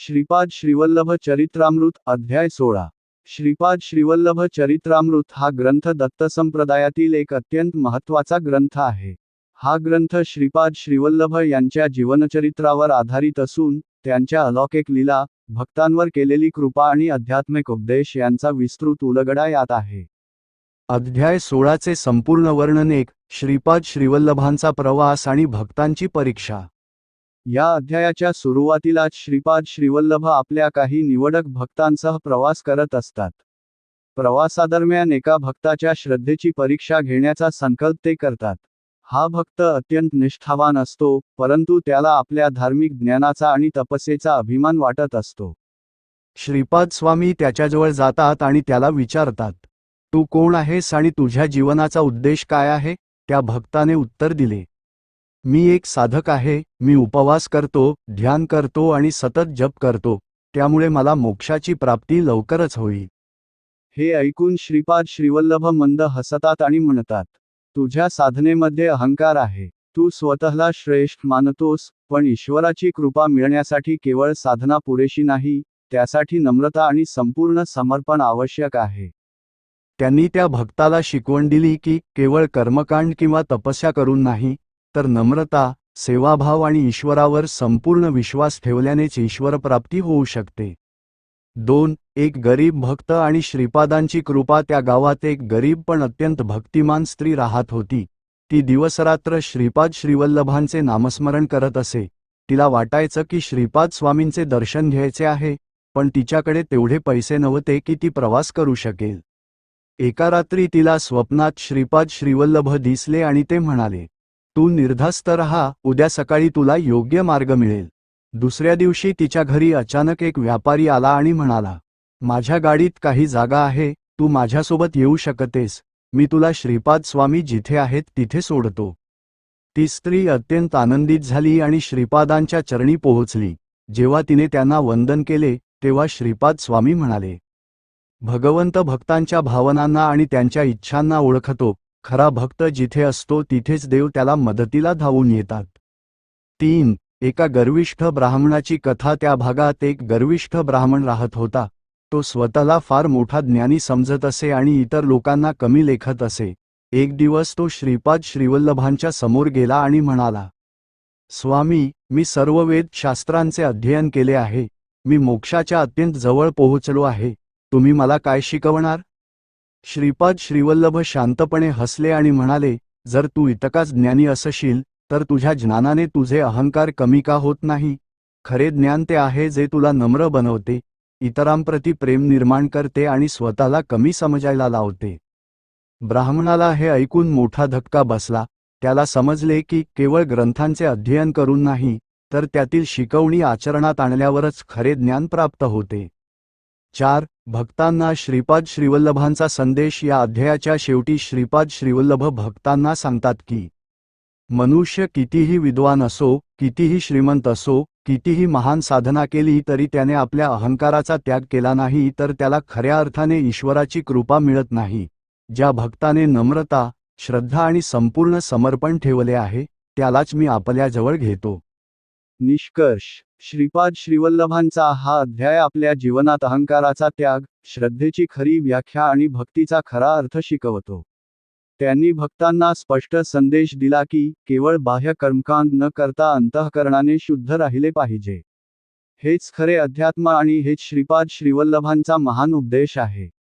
श्रीपाद श्रीवल्लभ चरित्रामृत अध्याय सोळा. श्रीपाद श्रीवल्लभ चरित्रामृत हा ग्रंथ दत्त संप्रदायातील एक अत्यंत महत्त्वाचा ग्रंथ आहे. हा ग्रंथ श्रीपाद श्रीवल्लभ यांच्या जीवनचरित्रावर आधारित असून त्यांच्या अलौकिक लीला भक्तांवर केलेली कृपा आणि आध्यात्मिक उपदेश यांचा विस्तृत उलगडा यात आहे. अध्याय सोळाचे संपूर्ण वर्णन एक श्रीपाद श्रीवल्लभांचा प्रवास आणि भक्तांची परीक्षा. या अध्यायाच्या सुरुवातीलाच श्रीपाद श्रीवल्लभ आपल्या काही निवडक भक्तांसह प्रवास करत असतात. प्रवासादरम्यान एका भक्ताच्या श्रद्धेची परीक्षा घेण्याचा संकल्प ते करतात. हा भक्त अत्यंत निष्ठावान असतो परंतु त्याला आपल्या धार्मिक ज्ञानाचा आणि तपस्येचा अभिमान वाटत असतो. श्रीपाद स्वामी त्याच्याजवळ जातात आणि त्याला विचारतात तू कोण आहेस आणि तुझ्या जीवनाचा उद्देश काय आहे? त्या भक्ताने उत्तर दिले मी एक साधक आहे मी उपवास करतो ध्यान करतो आणि सतत जप करतो त्यामुळे मला मोक्षाची प्राप्ती लवकरच होईल. हे ऐकून श्रीपाद श्रीवल्लभ मंद हसतात आणि म्हणतात तुझ्या साधनेमध्ये अहंकार आहे तू स्वतःला श्रेष्ठ मानतोस पण ईश्वराची कृपा मिळण्यासाठी केवळ साधना पुरेशी नाही त्यासाठी नम्रता आणि संपूर्ण समर्पण आवश्यक आहे. त्यांनी त्या भक्ताला शिकवण दिली की केवळ कर्मकांड किंवा तपस्या करून नाही तर नम्रता सेवाभाव आणि ईश्वरावर संपूर्ण विश्वास ठेवल्यानेच ईश्वरप्राप्ती होऊ शकते. दोन एक गरीब भक्त आणि श्रीपादांची कृपा त्या गावात एक गरीब पण अत्यंत भक्तिमान स्त्री राहत होती. ती दिवसरात्र श्रीपाद श्रीवल्लभांचे नामस्मरण करत असे. तिला वाटायचं की श्रीपाद स्वामींचे दर्शन घ्यायचे आहे पण तिच्याकडे तेवढे पैसे नव्हते की ती प्रवास करू शकेल. एका रात्री तिला स्वप्नात श्रीपाद श्रीवल्लभ दिसले आणि ते म्हणाले तू निर्धास्त रहा उद्या सकाळी तुला योग्य मार्ग मिळेल. दुसऱ्या दिवशी तिच्या घरी अचानक एक व्यापारी आला आणि म्हणाला माझ्या गाडीत काही जागा आहे तू माझ्यासोबत येऊ शकतेस. मी तुला श्रीपाद स्वामी जिथे आहेत तिथे सोडतो. ती स्त्री अत्यंत आनंदित झाली आणि श्रीपादांच्या चरणी पोहोचली. जेव्हा तिने त्यांना वंदन केले तेव्हा श्रीपाद स्वामी म्हणाले भगवंत भक्तांच्या भावनांना आणि त्यांच्या इच्छांना ओळखतो. खरा भक्त जिथे असतो तिथेच देव त्याला मदतीला धावून येतात. तीन एका गर्विष्ठ ब्राह्मणाची कथा त्या भागात एक गर्विष्ठ ब्राह्मण राहत होता. तो स्वतःला फार मोठा ज्ञानी समजत असे आणि इतर लोकांना कमी लेखत असे. एक दिवस तो श्रीपाद श्रीवल्लभांच्या समोर गेला आणि म्हणाला स्वामी मी सर्व वेद शास्त्रांचे अध्ययन केले आहे. मी मोक्षाच्या अत्यंत जवळ पोहोचलो आहे. तुम्ही मला काय शिकवणार? श्रीपाद श्रीवल्लभ शांतपणे हसले आणि म्हणाले जर तू इतकाच ज्ञानी असशील तर तुझ्या ज्ञानाने तुझे अहंकार कमी का होत नाही? खरे ज्ञान ते आहे जे तुला नम्र बनवते इतरांप्रती प्रेम निर्माण करते आणि स्वतःला कमी समजायला लावते. ब्राह्मणाला हे ऐकून मोठा धक्का बसला. त्याला समजले की केवळ ग्रंथांचे अध्ययन करून नाही तर त्यातील शिकवणी आचरणात आणल्यावरच खरे ज्ञान प्राप्त होते. चार भक्तांना श्रीपाद श्रीवल्लभांचा संदेश या अध्यायाच्या शेवटी श्रीपाद श्रीवल्लभ भक्तांना सांगतात की मनुष्य कितीही विद्वान असो कितीही श्रीमंत असो कितीही महान साधना केली तरी त्याने आपल्या अहंकाराचा त्याग केला नाही तर त्याला खऱ्या अर्थाने ईश्वराची कृपा मिळत नाही. ज्या भक्ताने नम्रता श्रद्धा आणि संपूर्ण समर्पण ठेवले आहे त्यालाच मी आपल्याजवळ घेतो. निष्कर्ष श्रीपाद श्रीवल्लभांचा हा अध्याय आपल्या जीवनात अहंकाराचा त्याग श्रद्धेची खरी व्याख्या आणि भक्तीचा खरा अर्थ शिकवतो. त्यांनी भक्तांना स्पष्ट संदेश दिला की केवळ बाह्य कर्मकांड न करता अंतःकरणाने शुद्ध राहिले पाहिजे. हेच खरे अध्यात्म आणि हेच श्रीपाद श्रीवल्लभांचा महान उपदेश आहे.